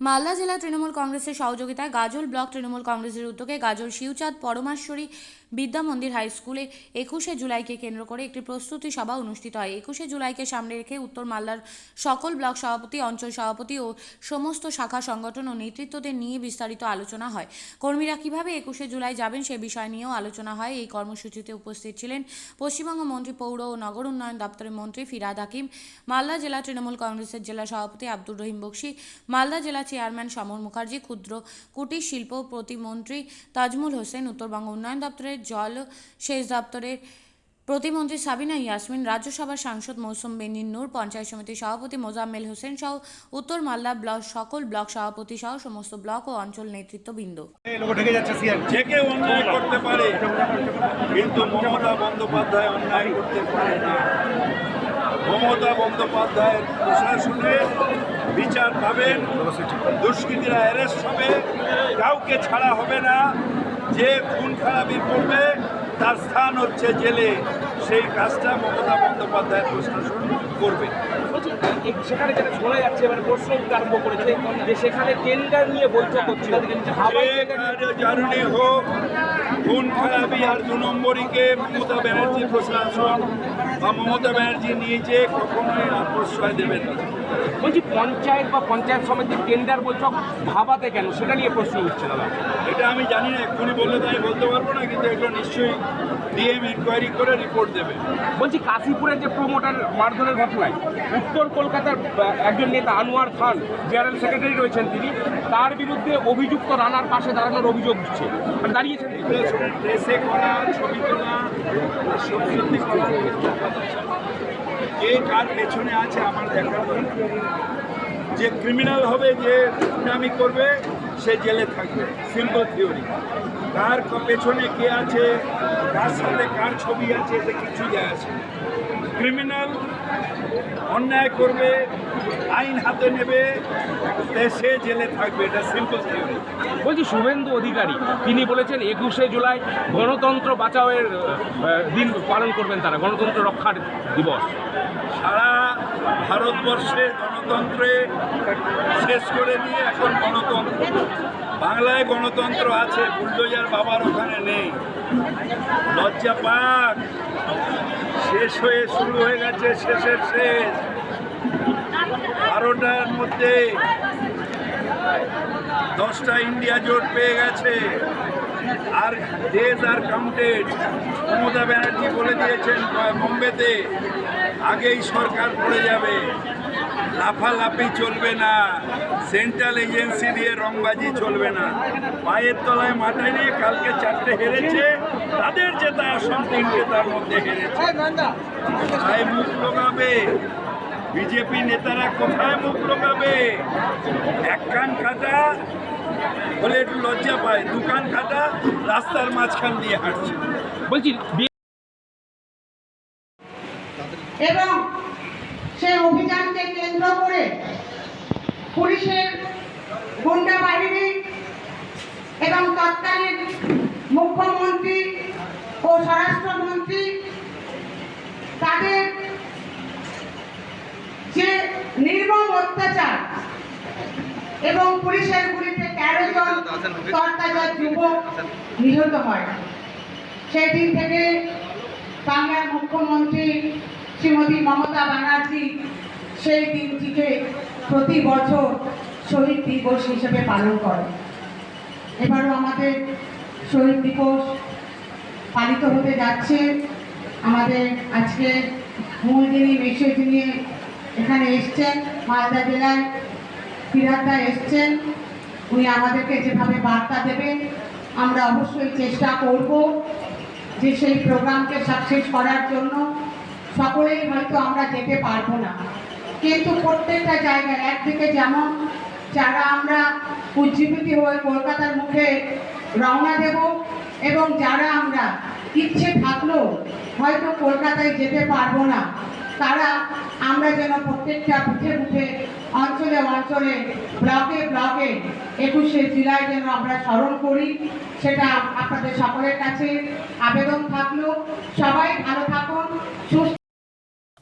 মালদা জেলা তৃণমূল কংগ্রেসের সহযোগিতায় গাজল ব্লক তৃণমূল কংগ্রেসের উদ্যোগে গাজল শিউচাঁদ পরমাশ্বরী বিদ্যা মন্দির হাই স্কুলে একুশে জুলাইকে কেন্দ্র করে একটি প্রস্তুতি সভা অনুষ্ঠিত হয়। একুশে জুলাইকে সামনে রেখে উত্তর মালদার সকল ব্লক সভাপতি, অঞ্চল সভাপতি ও সমস্ত শাখা সংগঠন ও নেতৃত্বদের নিয়ে বিস্তারিত আলোচনা হয়। কর্মীরা কীভাবে একুশে জুলাই যাবেন সে বিষয় নিয়েও আলোচনা হয়। এই কর্মসূচিতে উপস্থিত ছিলেন পশ্চিমবঙ্গ মন্ত্রী, পৌর ও নগর উন্নয়ন দপ্তরের মন্ত্রী ফিরাদ হাকিম, মালদা জেলা তৃণমূল কংগ্রেসের জেলা সভাপতি আব্দুর রহিম বক্সি, মালদা জেলা চেয়ারম্যান সমর মুখার্জি, ক্ষুদ্র কুটির শিল্প প্রতিমন্ত্রী তাজমুল হোসেন, উত্তরবঙ্গ উন্নয়ন দপ্তরের জল সেচ দপ্তরের প্রতিমন্ত্রী সাবিনা ইয়াসমিন রাজ্যসভার সাংসদ মৌসুম বেনিন নূর পঞ্চায়েত সমিতির সভাপতি মোজাম্মেল হোসেন সহ উত্তর মালদা ব্লক সকল ব্লক সভাপতি সহ সমস্ত ব্লক ও অঞ্চল নেতৃত্ববৃন্দ। অন্যায় করতে পারে কিন্তু মমতা বন্দ্যোপাধ্যায় অন্যায় করতে পারে না। মমতা বন্দ্যোপাধ্যায়ের প্রশাসনে বিচার পাবেন দুষ্কৃতীরা অ্যারেস্ট হবে কাউকে ছাড়া হবে না। যে খুন খারাপি করবে তার স্থান হচ্ছে জেলে। সেই কাজটা মমতা বন্দ্যোপাধ্যায়ের প্রশাসন করবে। সেখানে যেটা শোনা যাচ্ছে মানে প্রশ্ন আরম্ভ করেছে যে সেখানে টেন্ডার নিয়ে বৈঠক জারণে হোক খুন খারাপি আর দু নম্বরীকে মমতা ব্যানার্জি প্রশাসন বা মমতা ব্যানার্জি নিজে কখনোই প্রশ্রয় দেবেন না। বলছি পঞ্চায়েত বা পঞ্চায়েত সমিতির টেন্ডার বৈঠক ভাবাতে কেন? সেটা নিয়ে প্রশ্ন উঠছে দাদা। এটা আমি জানি না এক্ষুনি বললে তো আমি বলতে পারব না কিন্তু এগুলো নিশ্চয়ই ডিএম ইনকোয়ারি করে রিপোর্ট দেবে। বলছি কাশীপুরের যে প্রমোটার মারধরের ঘটনায় উত্তর কলকাতার একজন নেতা আনোয়ার খান জেনারেল সেক্রেটারি রয়েছেন তিনি তার বিরুদ্ধে অভিযুক্ত রানার পাশে দাঁড়ানোর অভিযোগ উঠছে মানে দাঁড়িয়েছেন করা, ছবি তোলা, সত্যি সত্যি করা পেছনে আছে আমার যে ক্রিমিনাল হবে, যে গুন্ডামি করবে, সে জেলে থাকবে। সিম্পল থিওরি ক- পেছনে কে আছে, কার সাথে কার ছবি আছে, এতে কিছু যায় আছে ক্রিমিনাল অন্যায় করবে আইন হাতে নেবে সে জেলে থাকবে এটা সিম্পল থিওরি বলছি শুভেন্দু অধিকারী তিনি বলেছেন একুশে জুলাই গণতন্ত্র বাঁচাওয়ের দিন পালন করবেন তারা গণতন্ত্র রক্ষার দিবস। সারা ভারতবর্ষে গণতন্ত্রে শেষ করে দিয়ে এখন গণতন্ত্র। বাংলায় গণতন্ত্র আছে বুলডোজার বাবার ওখানে নেই। লজ্জা পাক। শেষ হয়ে শুরু হয়ে গেছে, শেষের শেষ। বারোটার মধ্যে দশটা ইন্ডিয়া জোট পেয়ে গেছে। আর days are counted Mamata Banerjee বলে দিয়েছেন বোম্বেতে, আগেই সরকার পড়ে যাবে। লাফালাফি চলবে না। সেন্ট্রাল এজেন্সি দিয়ে রংবাজি চলবে না। পায়ের তলায় মাথায় নিয়ে কালকে চারটে হেরেছে। তাদের জেতা আসন তিনটে তার মধ্যে হেরেছে। কোথায় মুখ লোকাবে? বিজেপি নেতারা কোথায় মুখ লোকাবে? এক কান কাটা বলে একটু লজ্জা পায় দোকান কাটা রাস্তার মাঝখান দিয়ে হাঁটছে। বলছি এবং সেই অভিযানকে কেন্দ্র করে পুলিশের গুন্ডা বাহিনী এবং তৎকালীন মুখ্যমন্ত্রী ও স্বরাষ্ট্রমন্ত্রী তাদের যে নির্মম অত্যাচার এবং পুলিশের গুলিতে তেরো জন তরতাজা যুবক নিহত হয় সেই দিন থেকে বাংলার মুখ্যমন্ত্রী শ্রীমতী মমতা ব্যানার্জি সেই দিনটিকে প্রতি বছর শহীদ দিবস হিসেবে পালন করে। এবারও আমাদের শহীদ দিবস পালিত হতে যাচ্ছে। আমাদের আজকে মূল যিনি মেসেজ নিয়ে এখানে এসছেন, মালদা জেলায় ফিরাদা এসছেন। উনি আমাদেরকে যেভাবে বার্তা দেবেন, আমরা অবশ্যই চেষ্টা করব যে সেই প্রোগ্রামকে সাকসেস করার জন্য। সকলেই হয়তো আমরা যেতে পারব না। কিন্তু প্রত্যেকটা জায়গায় একদিকে যেমন যারা আমরা উজ্জীবিত হয়ে কলকাতার মুখে রওনা দেব এবং যারা আমরা ইচ্ছে থাকলেও হয়তো কলকাতায় যেতে পারব না, তারা আমরা যেন প্রত্যেকটা বুথে বুথে, অঞ্চলে অঞ্চলে, ব্লকে ব্লকে একুশে জুলাই যেন আমরা স্মরণ করি, সেটা আপনাদের সকলের কাছে আবেদন থাকল। সবাই ভালো